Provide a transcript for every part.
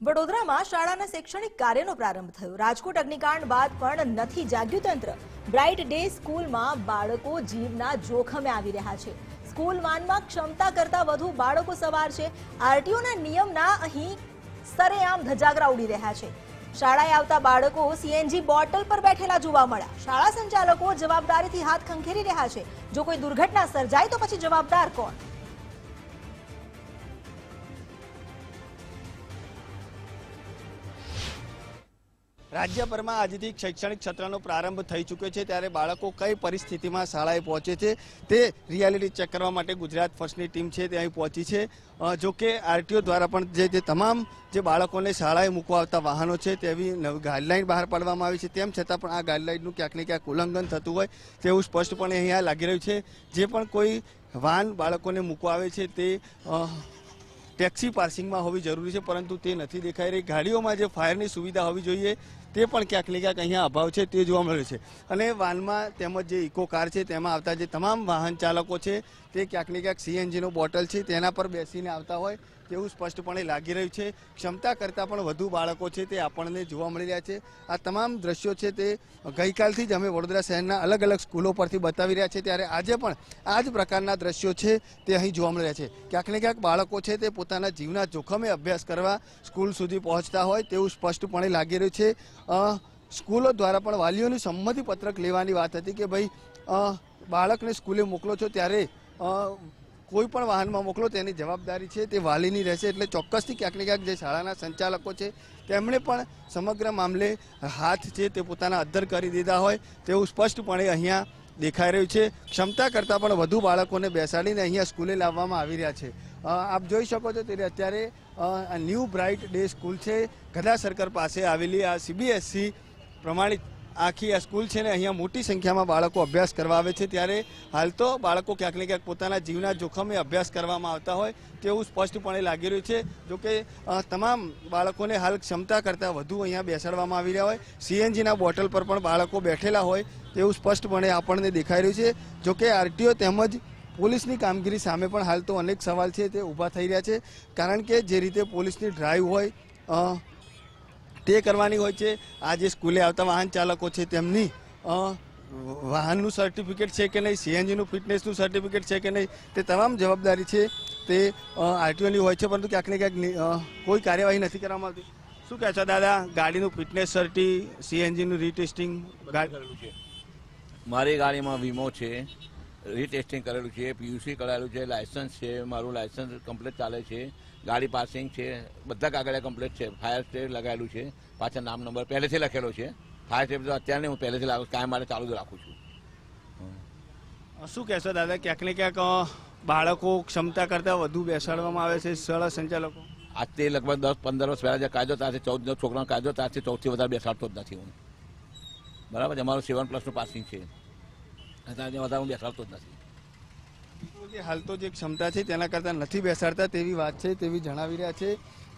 વડોદરામાં શાળાના શૈક્ષણિક કાર્યનો પ્રારંભ થયો. રાજકોટ અગ્નિકાંડ બાદ પણ નથી જાગ્યું તંત્ર. બ્રાઇટ ડે સ્કૂલમાં બાળકો જીવના જોખમે આવી રહ્યા છે. સ્કૂલ વાનમાં ક્ષમતા કરતા વધુ બાળકો સવાર છે. આરટીઓના નિયમના અહીં સરેઆમ ધજાગરા ઉડી રહ્યા છે. શાળાએ આવતા બાળકો સીએનજી બોટલ પર બેઠેલા જોવા મળ્યા. શાળા સંચાલકો જવાબદારીથી હાથ ખંખેરી રહ્યા છે. જો કોઈ દુર્ઘટના સર્જાય તો પછી જવાબદાર કોણ? રાજ્યભરમાં આજથી શૈક્ષણિક સત્રનો પ્રારંભ થઈ ચૂક્યો છે ત્યારે બાળકો કઈ પરિસ્થિતિમાં શાળાએ પહોંચે છે તે રિયાલિટી ચેક કરવા માટે ગુજરાત ફર્સ્ટની ટીમ છે તે અહીં પહોંચી છે. જો કે આરટીઓ દ્વારા પણ જે જે તમામ જે બાળકોને શાળાએ મૂકવા આવતા વાહનો છે તેવી નવી ગાઈડલાઈન બહાર પાડવામાં આવી છે. તેમ છતાં પણ આ ગાઈડલાઈનનું ક્યાંક ક્યાંક ઉલ્લંઘન થતું હોય તેવું સ્પષ્ટપણે અહીંયા લાગી રહ્યું છે. જે પણ કોઈ વાહન બાળકોને મૂકવા આવે છે તે ટેક્સી પાર્સિંગમાં હોવી જરૂરી છે, પરંતુ તે નથી દેખાઈ રહી. ગાડીઓમાં જે ફાયરની સુવિધા હોવી જોઈએ તે પણ ક્યાંક ને ક્યાંક અહીંયા અભાવ છે તે જોવા મળ્યો છે. અને વાનમાં તેમજ જે ઇકો કાર છે તેમાં આવતા જે તમામ વાહન ચાલકો છે તે ક્યાંક ને ક્યાંક સીએનજીનો બોટલ છે તેના પર બેસીને આવતા હોય તેવું સ્પષ્ટપણે લાગી રહ્યું છે. ક્ષમતા કરતાં પણ વધુ બાળકો છે તે આપણને જોવા મળી રહ્યા છે. આ તમામ દ્રશ્યો છે તે ગઈકાલથી જ અમે વડોદરા શહેરના અલગ અલગ સ્કૂલો પરથી બતાવી રહ્યા છે ત્યારે આજે પણ આ જ પ્રકારના દ્રશ્યો છે તે અહીં જોવા મળી રહ્યા છે. ક્યાંક ને ક્યાંક બાળકો છે તે પોતાના જીવના જોખમે અભ્યાસ કરવા સ્કૂલ સુધી પહોંચતા હોય તેવું સ્પષ્ટપણે લાગી રહ્યું છે. સ્કૂલો દ્વારા પણ વાલીઓની સંમતિ પત્રક લેવાની વાત હતી કે ભાઈ બાળકને સ્કૂલે મોકલો છો ત્યારે કોઈ પણ વાહનમાં મોકલો તેની જવાબદારી છે, તે વાલીની રહેશે એટલે ચોક્કસથી ક્યાંક ને ક્યાંક જે શાળાના સંચાલકો છે, તેમણે પણ સમગ્ર મામલે હાથ છે તે પોતાના અદ્ધર કરી દીધા હોય તેવું સ્પષ્ટપણે અહીંયા દેખાઈ રહ્યું છે. ક્ષમતા કરતાં પણ વધુ બાળકોને બેસાડીને અહીંયા સ્કૂલે લાવવામાં આવી રહ્યા છે. આપ જોઈ શકો છો તે અત્યારે ન્યૂ બ્રાઇટ ડે સ્કૂલ છે. ગધા સર્કલ પાસે આવેલી આ સીબીએસસી પ્રમાણિત આખી આ સ્કૂલ છે ને અહીંયા મોટી સંખ્યામાં બાળકો અભ્યાસ કરવા આવે છે. ત્યારે હાલ તો બાળકો ક્યાંક ને ક્યાંક પોતાના જીવના જોખમે અભ્યાસ કરવામાં આવતા હોય તેવું સ્પષ્ટપણે લાગી રહ્યું છે. જોકે તમામ બાળકોને હાલ ક્ષમતા કરતાં વધુ અહીંયા બેસાડવામાં આવી રહ્યા હોય. સીએનજીના બોટલ પર પણ બાળકો બેઠેલા હોય તેવું સ્પષ્ટપણે આપણને દેખાઈ રહ્યું છે. જોકે આરટીઓ તેમજ પોલીસની કામગીરી સામે પણ હાલ તો અનેક સવાલ છે તે ઊભા થઈ રહ્યા છે. કારણ કે જે રીતે પોલીસની ડ્રાઈવ હોય તે કરવાની હોય છે. આ જે સ્કૂલે આવતા વાહન ચાલકો છે તેમની વાહનનું સર્ટિફિકેટ છે કે નહીં સીએનજીનું ફિટનેસનું સર્ટિફિકેટ છે કે નહીં, તે તમામ જવાબદારી છે તે આરટીઓની હોય છે. પરંતુ ક્યાંક ને ક્યાંક કોઈ કાર્યવાહી નથી કરવામાં આવતી. શું કહે છો દાદા? ગાડીનું ફિટનેસ સર્ટી સીએનજીનું રીટેસ્ટિંગ મારી ગાડીમાં વીમો છે. રીટેસ્ટિંગ કરેલું છે પીયુસી કરાયેલું છે લાયસન્સ છે મારું લાયસન્સ કમ્પ્લીટ ચાલે છે ગાડી પાસિંગ છે બધા કાગળિયા કમ્પ્લીટ છે ફાયર સ્ટેટ લગાવેલું છે પાછળ નામ નંબર પહેલેથી લખેલો છે. ફાયર સ્ટેટ તો અત્યારે હું પહેલેથી લાગુ કાયમ માટે ચાલુ જ રાખું છું. શું કહેશો દાદા ક્યાંક ને ક્યાંક બાળકો ક્ષમતા કરતાં વધુ બેસાડવામાં આવે છે શાળા સંચાલકો? આજથી લગભગ દસ પંદર વર્ષ પહેલાં જે કાયદો ત્યારથી ચૌદ છોકરાનો કાયદો ત્યારથી ચૌદથી વધારે બેસાડતો જ નથી હું. બરાબર છે અમારું સેવન પ્લસનું પાસિંગ છે. ત્યારથી વધારે હું બેસાડતો જ નથી. જે હાલ તો જે ક્ષમતા છે તેના કરતાં નથી બેસાડતા તેવી વાત છે, તેવી જણાવી રહ્યા છે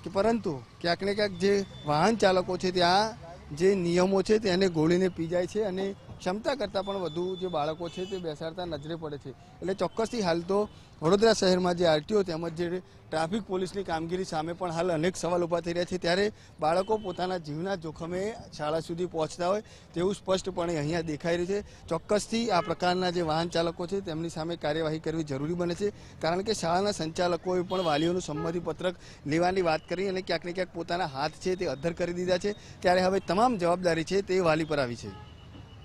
કે પરંતુ ક્યાંક ને ક્યાંક જે વાહન ચાલકો છે ત્યાં જે નિયમો છે તેને ગોળીને પી જાય છે અને ક્ષમતા કરતાં પણ વધુ જે બાળકો છે તે બેસાડતા નજરે પડે છે. એટલે ચોક્કસથી હાલ તો વડોદરા શહેરમાં જે આરટીઓ તેમજ જે ટ્રાફિક પોલીસની કામગીરી સામે પણ હાલ અનેક સવાલ ઊભા થઈ રહ્યા છે. ત્યારે બાળકો પોતાના જીવના જોખમે શાળા સુધી પહોંચતા હોય તેવું સ્પષ્ટપણે અહીંયા દેખાઈ રહ્યું છે. ચોક્કસથી આ પ્રકારના જે વાહન ચાલકો છે તેમની સામે કાર્યવાહી કરવી જરૂરી બને છે. કારણ કે શાળાના સંચાલકોએ પણ વાલીઓનું સંમતિપત્રક લેવાની વાત કરી અને ક્યાંક ને ક્યાંક પોતાના હાથ છે તે અધ્ધર કરી દીધા છે. ત્યારે હવે તમામ જવાબદારી છે તે વાલી પર આવી છે.